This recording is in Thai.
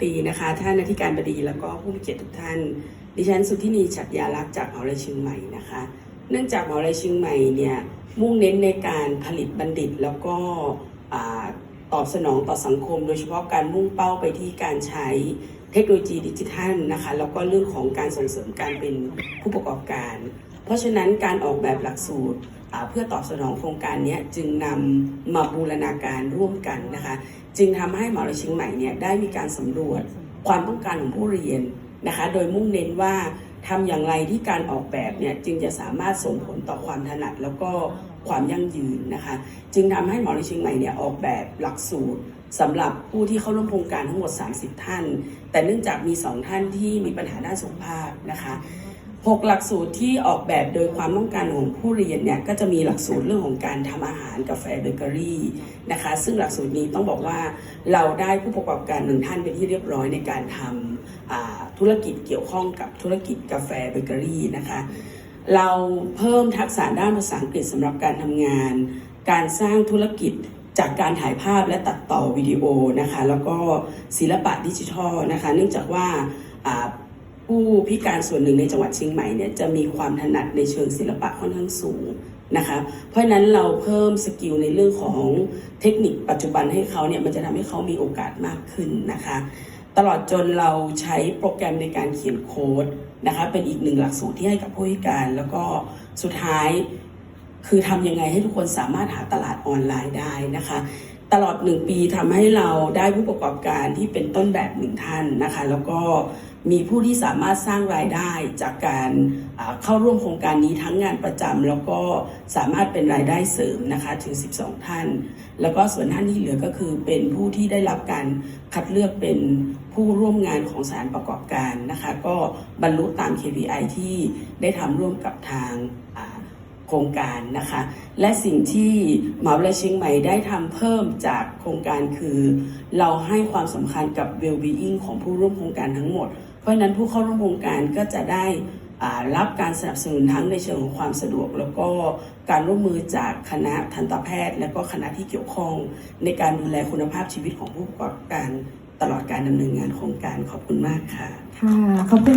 ปีนะคะท่านอธิการบดีแล้วก็ผู้มีเกียรติทุกท่าน ดิฉันสุทธินีฉัตรยาลักษณ์จากมหาวิทยาลัยเชียงใหม่นะคะ เนื่องจากมหาวิทยาลัยเชียงใหม่เนี่ยมุ่งเน้นในการผลิตบัณฑิตแล้วก็ตอบสนองต่อสังคม โดยเฉพาะการมุ่งเป้าไปที่การใช้เทคโนโลยีดิจิทัลนะคะแล้วก็เรื่องของการส่งเสริมการเป็นผู้ประกอบการ เพราะฉะนั้นการออกแบบหลักสูตรเพื่อตอบสนองโครงการนี้จึงนำมาบูรณาการร่วมกันนะคะ จึงทำให้มหาวิทยาลัยเชียงใหม่เนี่ยได้มีการสำรวจความต้องการของผู้เรียนนะคะ โดยมุ่งเน้นว่าทำอย่างไรที่การออกแบบเนี่ยจึงจะสามารถส่งผลต่อความถนัดแล้วก็ความยั่งยืนนะคะ จึงทำให้มหาวิทยาลัยเชียงใหม่เนี่ยออกแบบหลักสูตรสำหรับผู้ที่เข้าร่วมโครงการทั้งหมด 30 ท่าน แต่เนื่องจากมี 2 ท่านที่มีปัญหาด้านสุขภาพนะคะ หกหลักสูตรที่ออกแบบโดยความต้องการของผู้เรียนเนี่ยก็จะมีหลักสูตรเรื่องของการทำอาหารกาแฟเบเกอรี่นะคะซึ่งหลักสูตรนี้ต้องบอกว่าเราได้ผู้ประกอบการหนึ่งท่านเป็นที่เรียบร้อยในการทำอ่าธุรกิจเกี่ยวข้องกับธุรกิจกาแฟเบเกอรี่นะคะเราเพิ่มทักษะด้านภาษาอังกฤษสำหรับการทำงาน การสร้างธุรกิจจากการถ่ายภาพและตัดต่อวิดีโอนะคะแล้วก็ศิลปะดิจิทัลนะคะเนื่องจากว่า ผู้พิการส่วนหนึ่งในจังหวัดเชียงใหม่เนี่ยจะมีความถนัดในเชิงศิลปะค่อนข้างสูงนะคะ เพราะฉะนั้นเราเพิ่มสกิลในเรื่องของเทคนิคปัจจุบันให้เขาเนี่ยมันจะทำให้เขามีโอกาสมากขึ้นนะคะ ตลอดจนเราใช้โปรแกรมในการเขียนโค้ดนะคะ เป็นอีกหนึ่งหลักสูตรที่ให้กับผู้พิการ แล้วก็สุดท้ายคือทำยังไงให้ทุกคนสามารถหาตลาดออนไลน์ได้นะคะ ตลอดหนึ่งปีทำให้เราได้ผู้ประกอบการที่เป็นต้นแบบหนึ่งท่านนะคะ แล้วก็มีผู้ที่สามารถสร้างรายได้จากการเข้าร่วมโครงการนี้ทั้งงานประจำแล้วก็สามารถเป็นรายได้เสริมนะคะถึง 12 ท่าน แล้วก็ส่วนท่านที่เหลือก็คือเป็นผู้ที่ได้รับการคัดเลือกเป็นผู้ร่วมงานของสารประกอบการนะคะ ก็บรรลุตาม KPI ที่ได้ทำร่วมกับทางา โครงการนะคะ และสิ่งที่มหาวิทยาลัยเชียงใหม่ได้ทำเพิ่มจากโครงการคือ เราให้ความสำคัญกับ well-being ของผู้ร่วมโครงการทั้งหมด เพราะฉะนั้นผู้เข้าร่วมโครงการก็จะได้รับการสนับสนุนทั้งในเชิงของความสะดวก แล้วก็การร่วมมือจากคณะทันตแพทย์ และก็คณะที่เกี่ยวข้อง ในการดูแลคุณภาพชีวิตของผู้ประกอบการตลอดการดำเนินงานโครงการขอบคุณมากค่ะ ค่ะขอบคุณ